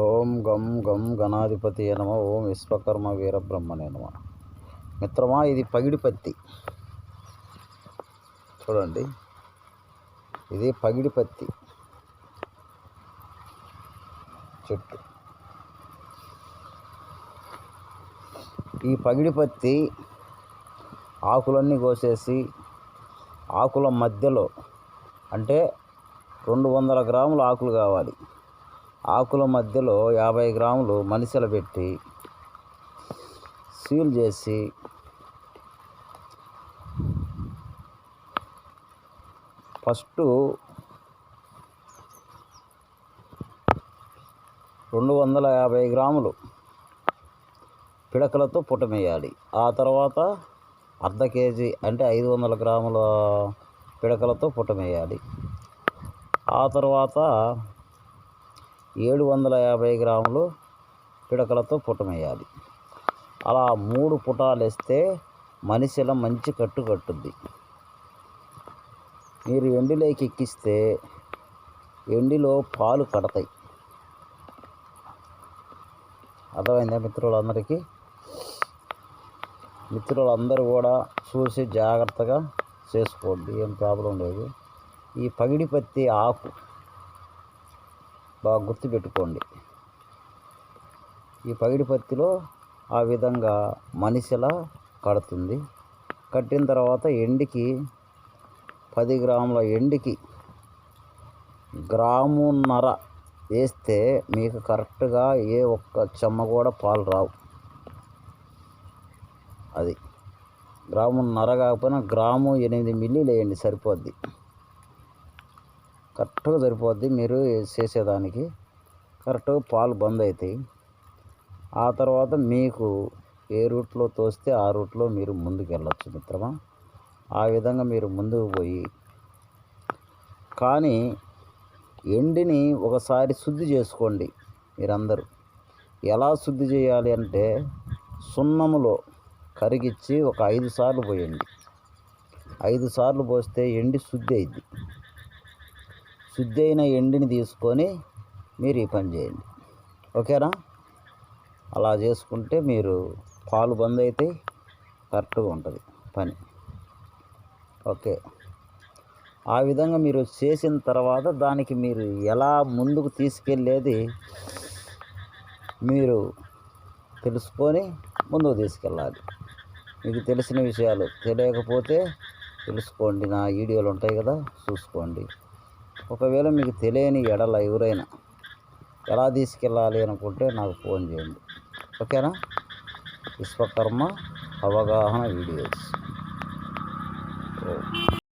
ఓం గం గం గణాధిపతి నమ. ఓం విశ్వకర్మ వీరబ్రహ్మనే నమ. మిత్రమా ఇది పగిడి పత్తి. చూడండి. ఇది పగిడి పత్తి. చెట్టు. ఈ పగిడి పత్తి ఆకులన్నీ కోసేసి ఆకుల మధ్యలో అంటే రెండు వందల గ్రాముల ఆకులు కావాలి. ఆకుల మధ్యలో యాభై గ్రాములు మనిషిలు పెట్టి సీల్ చేసి ఫస్ట్ రెండు వందల యాభై గ్రాములు పిడకలతో పుటమేయాలి ఆ తర్వాత అర్ధ కేజీ అంటే ఐదు వందల గ్రాముల పిడకలతో పుటమేయాలి ఆ తర్వాత ఏడు వందల యాభై గ్రాములు పిడకలతో పుటమేయాలి అలా మూడు పుటాలు వేస్తే మనిషిలో మంచి కట్టు కట్టుద్ది. మీరు ఎండిలోకి ఎక్కిస్తే ఎండిలో పాలు కడతాయి అర్థమైందా మిత్రులందరికీ? మిత్రులందరూ కూడా చూసి జాగ్రత్తగా చేసుకోండి ఏం ప్రాబ్లం లేదు. ఈ పగిడి పత్తి ఆకు బాగా గుర్తుపెట్టుకోండి. ఈ పగిడి పత్తిలో ఆ విధంగా మనిషిలా కడుతుంది. కట్టిన తర్వాత ఎండికి పది గ్రాముల ఎండికి గ్రామున్నర వేస్తే మీకు కరెక్ట్గా ఏ ఒక్క చెమ్మ కూడా పాలు రావు. అది గ్రామున్నర కాకపోయినా గ్రాము ఎనిమిది మిల్లీలు వేయండి సరిపోద్ది. కరెక్ట్గా సరిపోద్ది మీరు చేసేదానికి. కరెక్ట్గా పాలు బంద్ అవుతాయి ఆ తర్వాత మీకు ఏ రూట్లో తోస్తే ఆ రూట్లో మీరు ముందుకు వెళ్ళచ్చు మిత్రమా. ఆ విధంగా మీరు ముందుకు పోయి కానీ ఎండిని ఒకసారి శుద్ధి చేసుకోండి మీరందరూ. ఎలా శుద్ధి చేయాలి అంటే సున్నములో కరిగిచ్చి ఒక ఐదు సార్లు పోయండి. ఐదు సార్లు పోస్తే ఎండి శుద్ధి అయింది శుద్ధి అయిన ఎండిని తీసుకొని మీరు ఈ పని చేయండి. ఓకేనా? అలా చేసుకుంటే మీరు పాలు బంద్ అయితే కరెక్ట్గా ఉంటుంది పని. ఓకే. ఆ విధంగా మీరు చేసిన తర్వాత దానికి మీరు ఎలా ముందుకు తీసుకెళ్ళేది మీరు తెలుసుకొని ముందుకు తీసుకెళ్ళాలి. మీకు తెలిసిన విషయాలు తెలియకపోతే తెలుసుకోండి. నా వీడియోలు ఉంటాయి కదా చూసుకోండి. ఒకవేళ మీకు తెలియని ఎడల ఎవరైనా ఎలా తీసుకెళ్ళాలి అనుకుంటే నాకు ఫోన్ చేయండి. ఓకేనా? విశ్వకర్మ అవగాహన వీడియోస్.